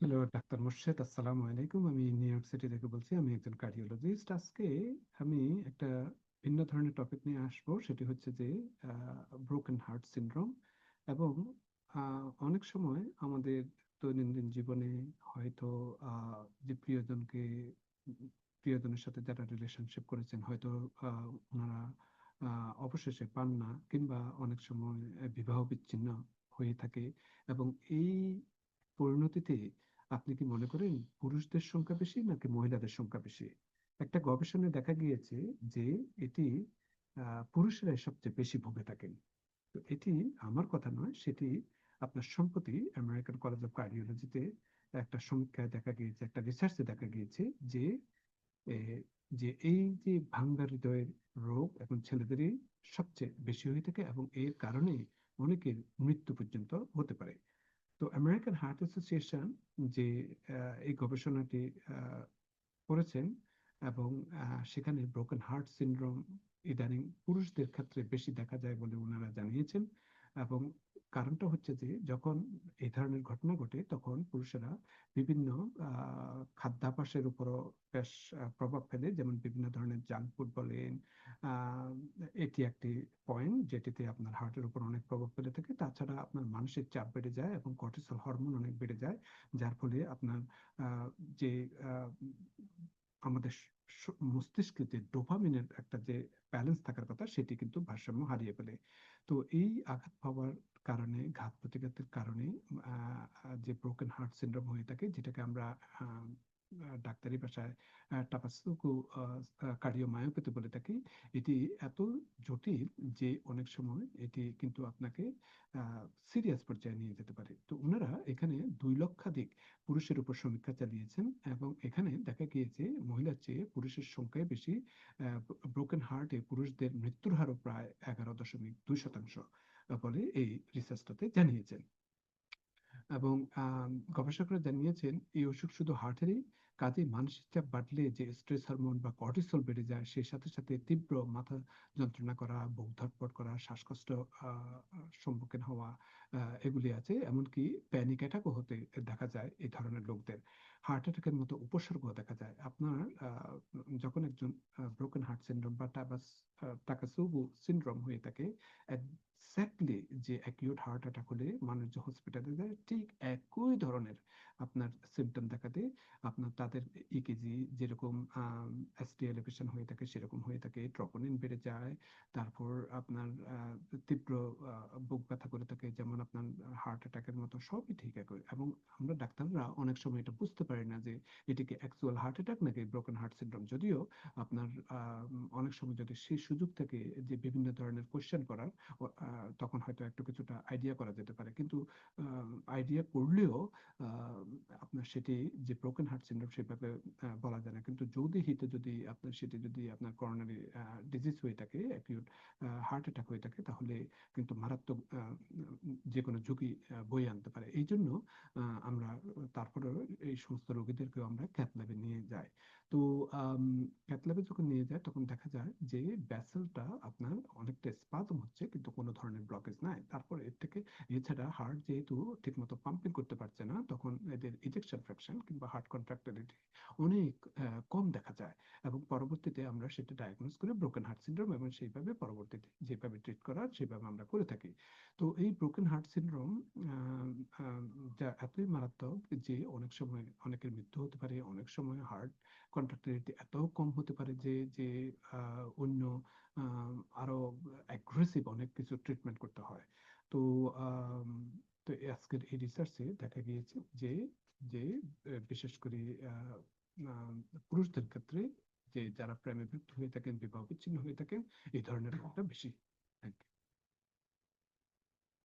Hello doctor Morshed আসসালামু আলাইকুম আমি নিউ ইয়র্ক সিটি থেকে বলছি, আমি একজন কার্ডিওলজিস্ট আজকে আমি একটা ভিন্ন ধরনের টপিক নিয়ে আসব, সেটি হচ্ছে যে ব্রোকেন হার্ট সিনড্রোম এবং অনেক সময় আমাদের দৈনন্দিন জীবনে হয়তো যে প্রিয়জনকে, প্রিয়জনের সাথে যারা রিলেশনশিপ করেছেন, হয়তো ওনারা অবশেষে পান না কিংবা অনেক সময় বিবাহ বিচ্ছিন্ন হয়ে থাকে এবং এই পরিণতিতে আপনি কি মনে করেন পুরুষদের সংখ্যা বেশি নাকি মহিলাদের সংখ্যা বেশি? একটা গবেষণায় দেখা গিয়েছে যে এটি পুরুষেরাই সবচেয়ে বেশি ভুগে থাকেন। তো এটি আমার কথা নয়, সেটি আপনার সম্প্রতি আমেরিকান কলেজ অফ কার্ডিওলজিতে একটা সমীক্ষায় দেখা গিয়েছে, একটা রিসার্চে দেখা গিয়েছে যে যে এই যে ভাঙ্গা হৃদয়ের রোগ এখন ছেলেদেরই সবচেয়ে বেশি হয়ে থাকে এবং এর কারণে অনেকের মৃত্যু পর্যন্ত হতে পারে। হার্ট অ্যাসোসিয়েশন যে এই গবেষণাটি করেছেন এবং সেখানে ব্রোকেন হার্ট সিন্ড্রোম ইদানিং পুরুষদের ক্ষেত্রে বেশি দেখা যায় বলে ওনারা জানিয়েছেন এবং কারণটা হচ্ছে যে, যখন এই ধরনের ঘটনা ঘটে, তখন পুরুষেরা বিভিন্ন খাদ্যাভ্যাসের উপরও বেশ প্রভাব ফেলে। যেমন বিভিন্ন ধরনের জাঙ্ক ফুড বলেন এটি একটি পয়েন্ট যেটিতে আপনার হার্টের উপর অনেক প্রভাব ফেলে থাকে। তাছাড়া আপনার মানসিক চাপ বেড়ে যায় এবং কর্টিসল হরমোন অনেক বেড়ে যায়, যার ফলে আপনার যে আমাদের মস্তিষ্কে যে ডোপামিনের একটা যে ব্যালেন্স থাকার কথা, সেটি কিন্তু ভারসাম্য হারিয়ে ফেলে। তো এই আঘাত পাওয়ার কারণে, ঘাত প্রতিঘাতের কারণে যে ব্রোকেন হার্ট সিনড্রোম হয়ে থাকে, যেটাকে আমরা ডাক্তারি ভাষায় টাপাসুকু কার্ডিওমায়োপ্যাথি বলে থাকি। এটি এত জটিল যে অনেক সময় এটি কিন্তু আপনাকে সিরিয়াস পর্যায়ে নিয়ে যেতে পারে। তো ওনারা এখানে দুই লক্ষাধিক পুরুষের উপর সমীক্ষা চালিয়েছেন এবং এখানে দেখা গিয়েছে মহিলার চেয়ে পুরুষের সংখ্যায় বেশি ব্রোকেন হার্টে পুরুষদের মৃত্যুর হারও প্রায় এগারো দশমিক দুই শতাংশ বলে এই রিসার্চটাতে জানিয়েছেন। এবং গবেষকরা জানিয়েছেন, এই অসুখ শুধু হার্টেরই কাজে মানসিক চাপ বাড়লে যে স্ট্রেস হরমোন বা কর্টিসল বেড়ে যায়, সেই সাথে সাথে তীব্র মাথা যন্ত্রণা করা বুক ধড়ফড় করা, শ্বাসকষ্ট সম্মুখীন হওয়া এগুলি আছে। এমনকি প্যানিক অ্যাটাকও হতে দেখা যায় এই ধরনের লোকদের। হার্ট অ্যাটাকের মতো উপসর্গ দেখা যায়। আপনার যখন একজন ব্রোকেন হার্ট সিনড্রোম বা টাবাস টাকাসুবু সিনড্রোম হয়ে থাকে এক্স্যাক্টলি যে অ্যাকিউট হার্ট অ্যাটাক হলে মানুষ যে হসপিটালে যায়, ঠিক একই ধরনের আপনার সিমটম দেখা দেয় আপনার তাদের ইকেজি যেরকম এসটি এলিভেশন হয়ে থাকে, সেরকম হয়ে থাকে ট্রপোনিন বেড়ে যায়, তারপর আপনার তীব্র বুক ব্যথা করে থাকে, যেমন আপনার হার্ট অ্যাটাকের মতো, সবই ঠিক একই। এবং আমরা ডাক্তাররা অনেক সময় এটা বুঝতে পারি না যে এটি কি অ্যাকচুয়াল হার্ট অ্যাটাক নাকি ব্রোকেন হার্ট সিনড্রোম যদিও আপনার অনেক সময় যদি সেই সুযোগ থাকে যে বিভিন্ন ধরনের কোশ্চেন করার তখন হয়তো একটু কিছুটা আইডিয়া করা যেতে পারে। কিন্তু আইডিয়া করলেও আপনার সেটি যে ব্রোকেন হার্ট সিনড্রোম সেভাবে বলা যায় না। কিন্তু যদি হিতে যদি আপনার সেটি যদি আপনার করোনারি ডিজিজ হয়ে থাকে অ্যাকিউট হার্ট অ্যাটাক হয়ে থাকে, তাহলে কিন্তু মারাত্মক যে কোনো ঝুঁকি বয়ে আনতে পারে। এই জন্য আমরা তারপরে এই সমস্ত রোগীদেরকেও আমরা ক্যাথ ল্যাবে নিয়ে যাই। তো ক্যাথ ল্যাবে যখন নিয়ে যায়, তখন দেখা যায় যে ব্যাসেলটা আপনার অনেকটা স্পাজম হচ্ছে, কিন্তু কোনো ধরনের ব্লকেজ নাই। তারপর এর থেকে এছাড়া হার্ট যেহেতু ঠিকমতো পাম্পিং করতে পারছে না, তখন এদের ইজেকশন ফ্র্যাকশন কিংবা হার্ট অনেক কম দেখা যায় এবং পরবর্তীতে আমরা সেটা ডায়াগনোজ করে ব্রোকেন হার্ট সিনড্রোম এবং সেইভাবে পরবর্তীতে যেভাবে ট্রিট করার সেভাবে আমরা করে থাকি। তো এই ব্রোকেন হার্ট সিনড্রোম যা এতই মারাত্মক যে অনেক সময় অনেকের মৃত্যু হতে পারে, অনেক সময় হার্ট কন্ট্রাক্টিলিটি এত কম হতে পারে যে যে অন্য আরও অ্যাগ্রেসিভ অনেক কিছু ট্রিটমেন্ট করতে হয়। তো তো আজকের এই রিসার্চে দেখা গিয়েছে যে যে বিশেষ করে পুরুষদের ক্ষেত্রে যে যারা প্রেমে বিরক্ত হয়ে থাকেন, বিবাহ বিচ্ছিন্ন হয়ে থাকেন, এই ধরনের বেশি you.